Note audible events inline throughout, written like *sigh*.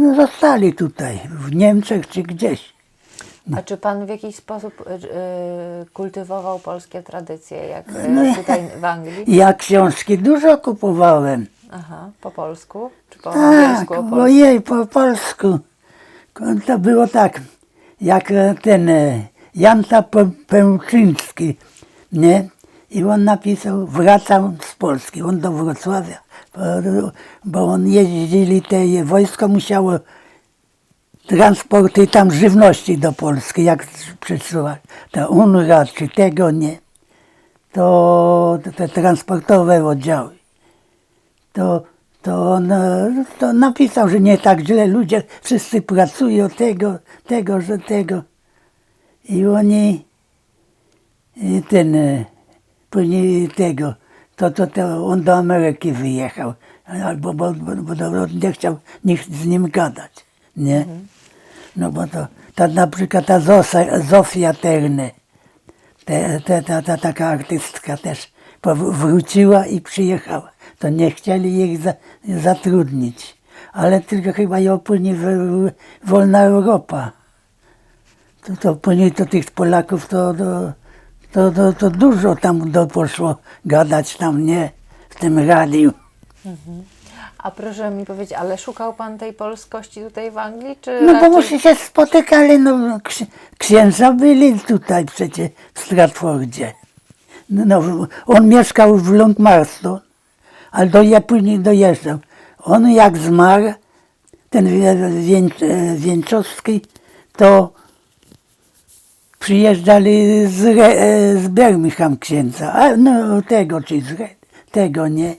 no, zostali tutaj, w Niemczech czy gdzieś. A czy pan w jakiś sposób y, y, kultywował polskie tradycje, jak y, No, tutaj w Anglii? Ja książki dużo kupowałem. Aha, po polsku? Czy po Tak, angielsku? o polsku? ojej, po polsku. To było tak, jak e, ten e, Janta Pe- Pełczyński, nie? I on napisał, wracam z Polski, on do Wrocławia, bo- on jeździli, te wojsko musiało transporty tam żywności do Polski, jak przyszła ta UNRWA czy tego, nie? To te transportowe oddziały to, to on to napisał, że nie tak źle, ludzie wszyscy pracują, tego, tego, że tego. I oni, i ten, e, później tego, to, to, to on do Ameryki wyjechał, albo bo, bo, bo nie chciał nikt z nim gadać, nie? No bo to, ta na przykład ta Zosa, Zofia Terne, te, te, ta, ta taka artystka też wróciła i przyjechała. To nie chcieli jej za, zatrudnić. Ale tylko chyba ją później wolna Europa. To, to później to tych Polaków to, to, to, to, to dużo tam do poszło gadać tam, nie? W tym radiu. A proszę mi powiedzieć, ale szukał pan tej polskości tutaj w Anglii, czy No bo raczej- się spotykali, no ksi- księża byli tutaj przecież w Stratfordzie. No, no, on mieszkał w Longmarston, ale do, ja później dojeżdżał. On jak zmarł, ten Wieńczowski, to przyjeżdżali z, Re, e, z Birmingham księdza, a no tego czy z Re, tego nie.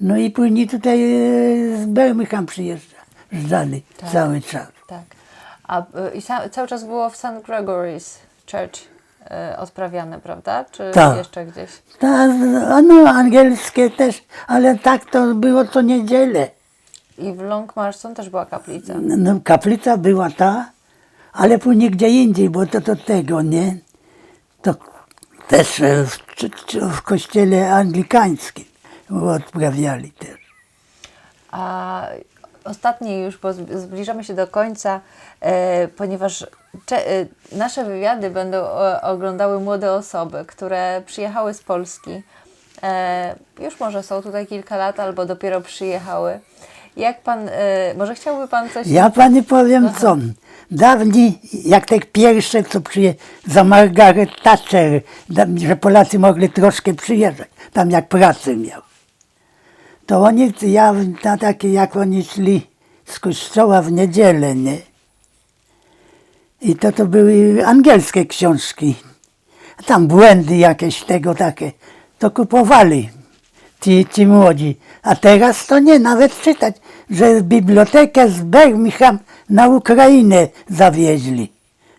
No i później tutaj e, z Birmingham przyjeżdżali cały czas. Tak. A y, i cały czas było w St. Gregory's Church odprawiane, prawda? Czy Tak. jeszcze gdzieś? Ta, a no angielskie też, ale tak to było co niedzielę. I w Long Marston też była kaplica. No, kaplica była ta, ale później gdzie indziej, bo to, to tego, nie? To też e, w, w kościele anglikańskim odprawiali też. A ostatnie już, bo zb- zbliżamy się do końca, e, ponieważ e, nasze wywiady będą o, oglądały młode osoby, które przyjechały z Polski. E, już może są tutaj kilka lat, albo dopiero przyjechały. Jak pan, e, może chciałby pan coś... Ja pani powiem co, dawniej, jak te pierwsze, co przyje, za Margaret Thatcher, da- że Polacy mogli troszkę przyjeżdżać, tam jak pracę miał. To oni, ja na takie, jak oni szli z kościoła w niedzielę, nie? I to to były angielskie książki. Tam błędy jakieś tego takie, to kupowali ci, ci młodzi. A teraz to nie, nawet czytać, że bibliotekę z Birmingham na Ukrainę zawieźli.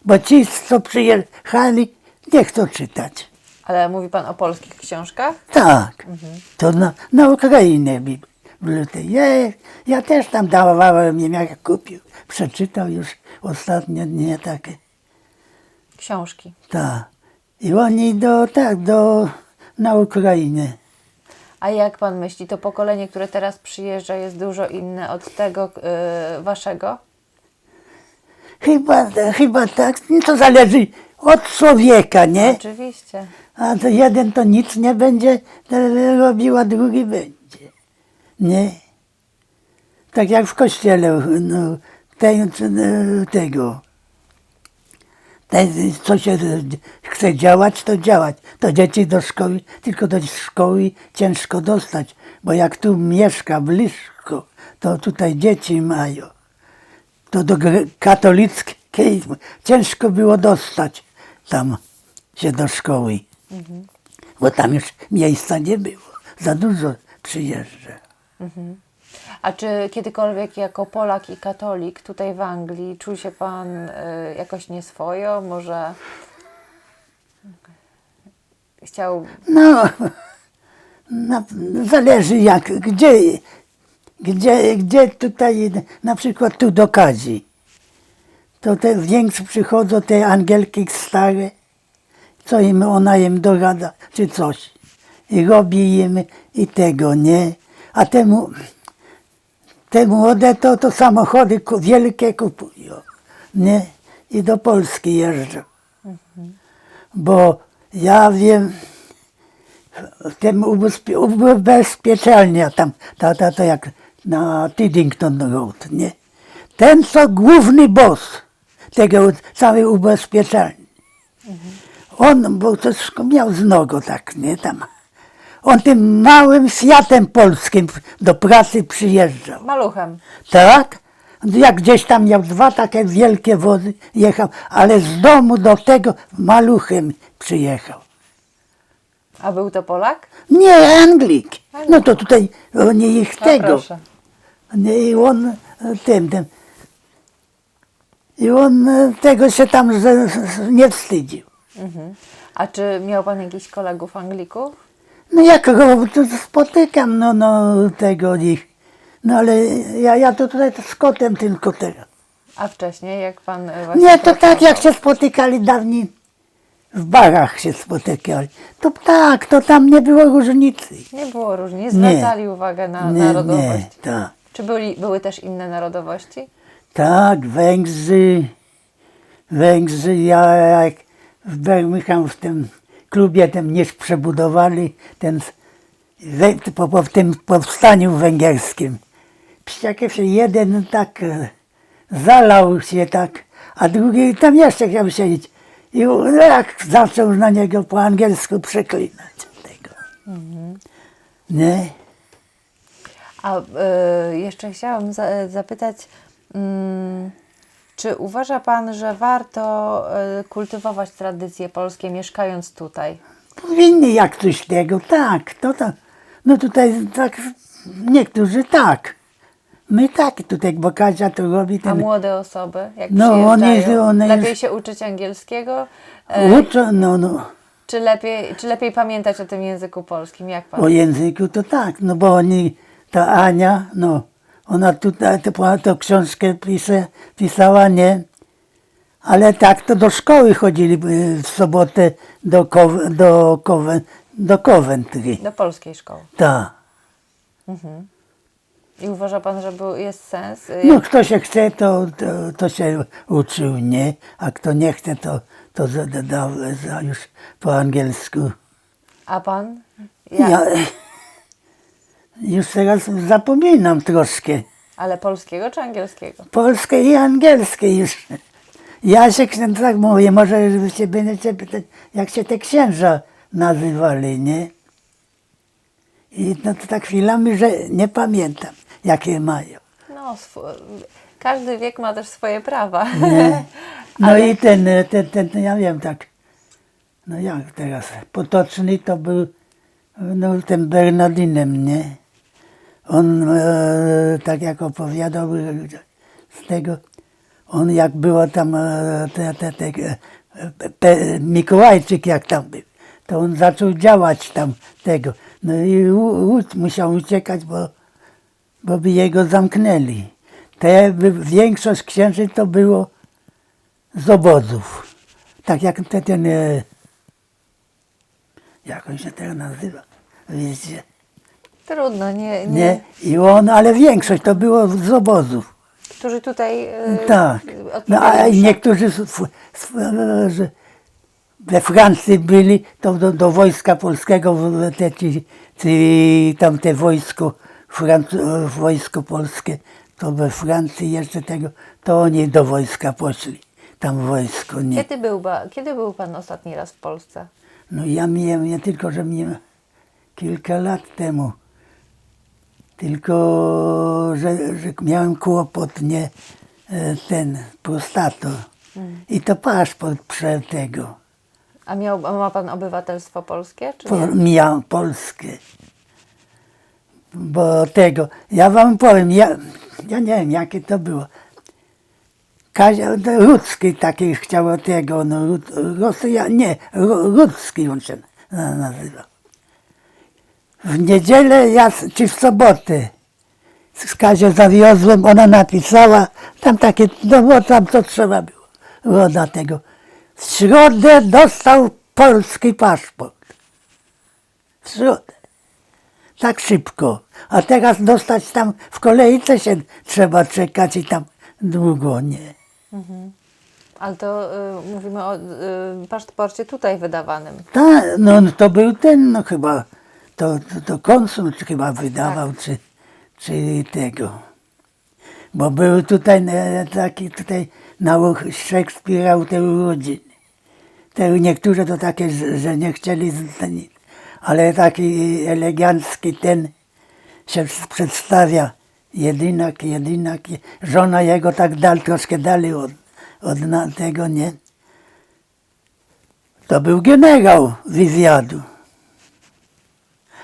Bo ci, co przyjechali, nie chcą czytać. Ale mówi pan o polskich książkach? Tak, to na, na Ukrainę bibliotekę. Ja, ja też tam dawałem im, jak kupił. Przeczytał już ostatnie dni takie. Książki. Tak. I oni do, tak, do, na Ukrainę. A jak pan myśli, to pokolenie, które teraz przyjeżdża jest dużo inne od tego e, waszego? Chyba, chyba tak, to zależy od człowieka, nie? Oczywiście. A to jeden to nic nie będzie robił, a drugi będzie. Nie? Tak jak w kościele, no, te, tego. Co się chce działać, to działać. To dzieci do szkoły, tylko do szkoły ciężko dostać, bo jak tu mieszka blisko, to tutaj dzieci mają. To do katolickiej ciężko było dostać tam się do szkoły bo tam już miejsca nie było. Za dużo przyjeżdża. A czy kiedykolwiek jako Polak i katolik tutaj w Anglii czuł się pan y, jakoś nieswojo? Może chciał. No, na, zależy jak, gdzie, gdzie, gdzie tutaj, na przykład tu do Kadzi. To te większe przychodzą te angielki stare, co im ona im dorada, czy coś. I robi im i tego, nie? A temu te młode to, to samochody wielkie kupują, nie? I do Polski jeżdżą. Bo ja wiem, w tym ubezpie- ubezpieczalnia tam, to, to, to jak na Tiddington Road, nie? Ten co główny boss tego całej ubezpieczalni. On, bo wszystko miał z nogą tak, nie tam. On tym małym Fiatem polskim do pracy przyjeżdżał. Maluchem. Tak? Jak gdzieś tam miał dwa takie wielkie wozy, jechał, ale z domu do tego maluchem przyjechał. A był to Polak? Nie, Anglik. No to tutaj oni ich A tego. proszę. Nie, I on e, tym, tym. I on e, tego się tam z, z, nie wstydził. Mhm. A czy miał pan jakichś kolegów Anglików? No jak go tu spotykam, no, no tego ich. No ale ja, ja to tutaj z kotem tylko teraz. A wcześniej, jak pan e, właśnie Nie, to tak jak się spotykali dawniej w barach się spotykali. To tak, to tam nie było różnicy. Nie było różnic, zwracali uwagę na nie, narodowość. nie, tak. Czy byli, były też inne narodowości? Tak, Węgrzy, Węgrzy, ja jak w Birmingham w tym klubie tym nie przebudowali, ten po, po tym powstaniu węgierskim. Przecież jeden tak e, zalał się tak, a drugi tam jeszcze chciał siedzieć. I no, jak zaczął na niego po angielsku przeklinać tego. Nie? A y, jeszcze chciałam za, zapytać, mm, czy uważa Pan, że warto y, kultywować tradycje polskie mieszkając tutaj? Powinni jak coś tego, tak, to tak. No tutaj tak, niektórzy tak. My tak tutaj, bo Kazia to robi A ten... młode osoby, jak No, przyjeżdżają, one- one lepiej już- się uczyć angielskiego, e, Uczą, no, no, czy, lepiej, czy lepiej pamiętać o tym języku polskim? Jak Pan? o języku to tak, no bo oni, ta Ania, no, ona tutaj to książkę pisze, pisała, nie? Ale tak to do szkoły chodzili y, w sobotę do, Kow- do, Kowen, do Coventry. Do polskiej szkoły. Tak. I uważa Pan, że był, jest sens? y, No kto się chce, to, to, to się uczył, nie? A kto nie chce, to, to za, za, za już po angielsku. A Pan? Ja już teraz zapominam troszkę. Ale polskiego czy angielskiego? Polskie i angielskie już. Ja się tak mówię, może żeby się będziecie pytać, jak się te księża nazywali, nie? I no to tak chwilami, że nie pamiętam, jakie mają. No, każdy wiek ma też swoje prawa. Nie. *laughs* No Ale- i ten, ten, ten, ten, ja wiem tak, no jak teraz, potoczny to był, no ten Bernardinem, nie? On, e, tak jak opowiadał z tego, on jak było tam, e, te, te, te, e, pe, Mikołajczyk jak tam był, to on zaczął działać tam tego. No i u, musiał uciekać, bo, bo by jego zamknęli. Te, większość księży to było z obozów. Tak jak ten, ten jak on się teraz nazywa, wiecie, Trudno, nie, nie. nie? I on, ale większość to było z obozów. Którzy tutaj y, Tak. No a niektórzy s- e, że we Francji byli, to do, do wojska polskiego, w- te, ci, ci, tam te wojsko, Franc- wojsko polskie, to we Francji jeszcze tego, to oni do wojska poszli. Tam wojsko, nie. Kiedy był, ba- kiedy był Pan ostatni raz w Polsce? No ja miałem, nie tylko, że miałem kilka lat temu, tylko, że, że miałem kłopot, nie, e, ten, prostato. I to paszport przed tego, A miał, ma Pan obywatelstwo polskie, czy po, miałem polskie. Bo tego, ja wam powiem, ja, ja nie wiem jakie to było. Kazia, Rudzki taki chciał tego, no, Rosja, nie, Ru- Rudzki on się na- nazywał. W niedzielę, ja, czy w sobotę, z Kazią zawiozłem, ona napisała, tam takie, no bo tam co trzeba było, woda tego. W środę dostał polski paszport. W środę. Tak szybko. A teraz dostać tam w kolejce się trzeba czekać i tam długo, nie. Ale to y, mówimy o y, paszporcie tutaj wydawanym. Ta, no to był ten, no chyba, to, to, to konsul chyba wydawał, czy, czy tego. Bo był tutaj e, taki, tutaj na uch- Szekspira u te urodziny. Te niektóre to takie, że że nie chcieli, z- ale taki elegancki ten się przedstawia. Jedynak, jedynak, żona jego tak dal, troszkę dalej od, od na- tego, nie? To był generał wywiadu.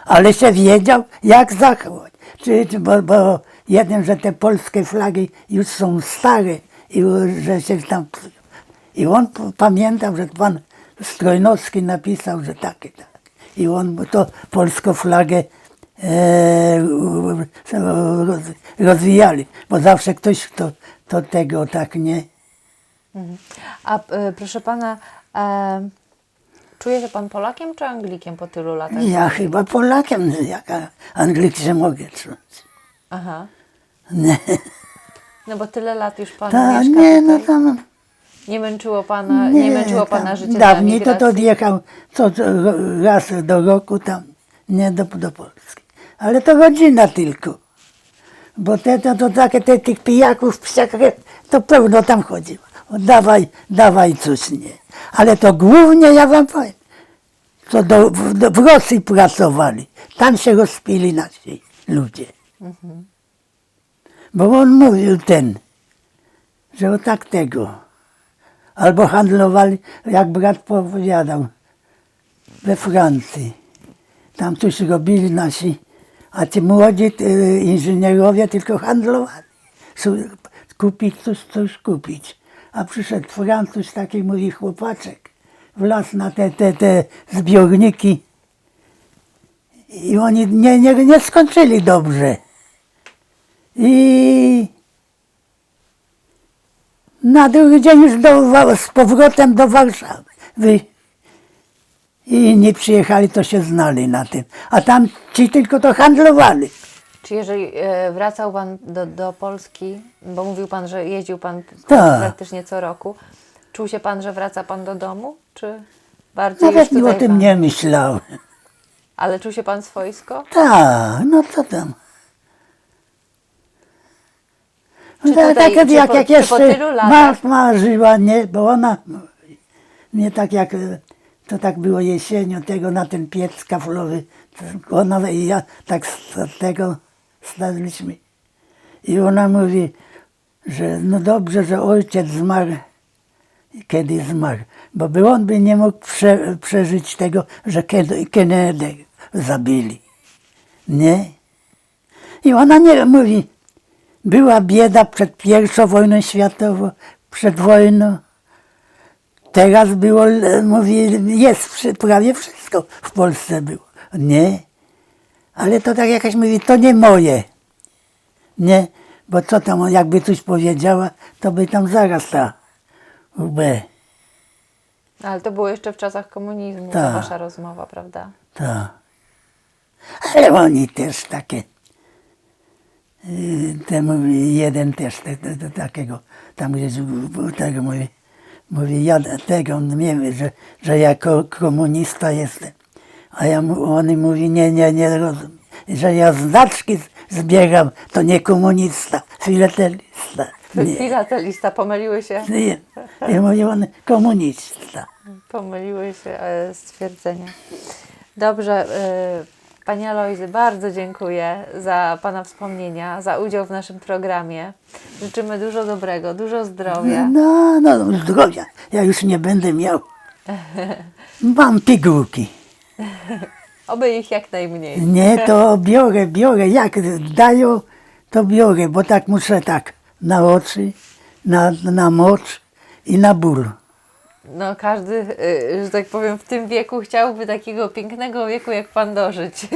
Ale się wiedział, jak zachować. Czy, czy, bo, bo jeden, że te polskie flagi już są stare i że się tam... I on pamiętał, że pan Strojnowski napisał, że takie, tak. I on to polską flagę e, roz, rozwijali, bo zawsze ktoś to, to tego tak nie... A y, proszę pana, e, czuje się pan Polakiem czy Anglikiem po tylu latach? Ja chyba Polakiem, jak a- Anglik się mogę czuć. Aha. Nie, No bo tyle lat już pan ta, mieszka nie, no tutaj. tam... Nie męczyło pana, nie, męczyło pana tam życie na Dawniej to, to odjechał co, raz do roku tam, nie do, do Polski. Ale to godzina tylko. Bo te, to, to takie te, tych pijaków, to pełno tam chodziło. Dawaj, dawaj coś, nie. Ale to głównie, ja wam powiem, co do, do, w Rosji pracowali. Tam się rozpili nasi ludzie. Bo on mówił ten, że o tak tego. Albo handlowali, jak brat powiadał, we Francji. Tam coś robili nasi, a ci młodzi y, inżynierowie tylko handlowali. Kupić coś, coś kupić. A przyszedł Francuz taki, mówi chłopaczek, wlazł na te, te, te zbiorniki i oni nie, nie, nie skończyli dobrze. I na drugi dzień już do, z powrotem do Warszawy. Wy, I inni przyjechali, to się znali na tym. A tam ci tylko to handlowali. Czy jeżeli e, wracał pan do, do Polski, bo mówił pan, że jeździł pan Tak. praktycznie co roku, czuł się pan, że wraca pan do domu? Czy bardziej Nawet już nie o tym pan... nie myślałem. Ale czuł się pan swojsko? Tak, no co tam. Czy No, tutaj- tak jak, jak, jak jeszcze latach- ma, marzyła, nie, bo ona mnie tak jak, e, to tak było jesienią tego na ten piec kaflowy, to ona i ja tak z z tego staliśmy. I ona mówi, że no dobrze, że ojciec zmarł, kiedy zmarł, bo by on by nie mógł prze, przeżyć tego, że Kennedy zabili. Nie? I ona nie mówi, była bieda przed pierwszą wojną światową, przed wojną. Teraz było, mówi, jest prawie wszystko w Polsce było. Nie. Ale to tak jakaś mówi, to nie moje. Nie. Bo co tam, jakby coś powiedziała, to by tam zaraz ta UB. Ale to było jeszcze w czasach komunizmu, ta Tak. wasza rozmowa, prawda? Tak. Ale oni też takie. y, Ten mówi, jeden też te, te, te, takiego, tam gdzieś tego mówi, mówi, ja tego nie wiem, że, że ja ko- komunista jestem. A ja, mu- on mówi, nie, nie, nie że ja znaczki z- zbieram, to nie komunista, filatelista. Nie, Filatelista, pomyliły się, nie. Ja mówię, on komunista. pomyliły się e, stwierdzenia. Dobrze, e, Panie Alojzy, bardzo dziękuję za Pana wspomnienia, za udział w naszym programie. Życzymy dużo dobrego, dużo zdrowia. No, no, zdrowia. Ja już nie będę miał. *laughs* Mam pigułki. Oby ich jak najmniej. Nie, to biorę, biorę. Jak dają, to biorę, bo tak muszę tak na oczy, na, na mocz i na ból. No każdy, y, że tak powiem, w tym wieku chciałby takiego pięknego wieku jak Pan dożyć.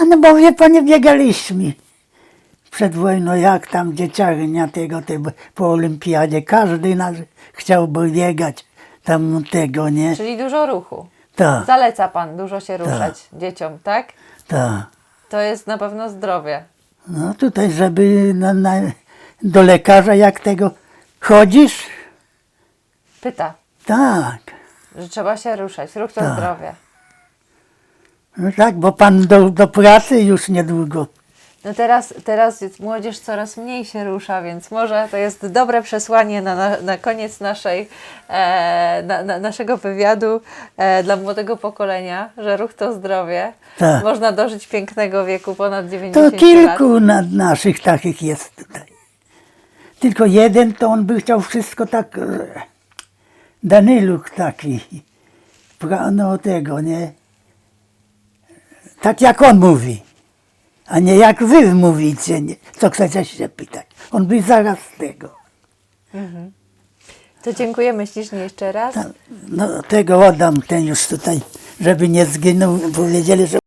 A no bo wie panie, biegaliśmy przed wojną, jak tam dzieciarnia tego, tego po olimpiadzie. Każdy nas chciałby biegać tam tego, nie? Czyli dużo ruchu. Tak, Zaleca Pan dużo się ruszać dzieciom, tak? tak. To jest na pewno zdrowie. No tutaj, żeby na, na, do lekarza jak tego chodzisz? Pyta, Tak. że trzeba się ruszać. Ruch to Tak. zdrowie. No tak, bo pan do, do pracy już niedługo. No teraz, teraz młodzież coraz mniej się rusza, więc może to jest dobre przesłanie na, na, na koniec naszej, e, na, na, naszego wywiadu e, dla młodego pokolenia, że ruch to zdrowie. Tak. Można dożyć pięknego wieku ponad To 90 lat. kilku na, naszych takich jest tutaj. Tylko jeden to on by chciał wszystko tak. e, Danyluk taki. No tego, nie? Tak jak on mówi. A nie jak wy mówicie, nie? co chcecie się pytać. On by zaraz tego. To dziękujemy ślicznie jeszcze raz. No tego oddam ten już tutaj, żeby nie zginął, bo wiedzieli, że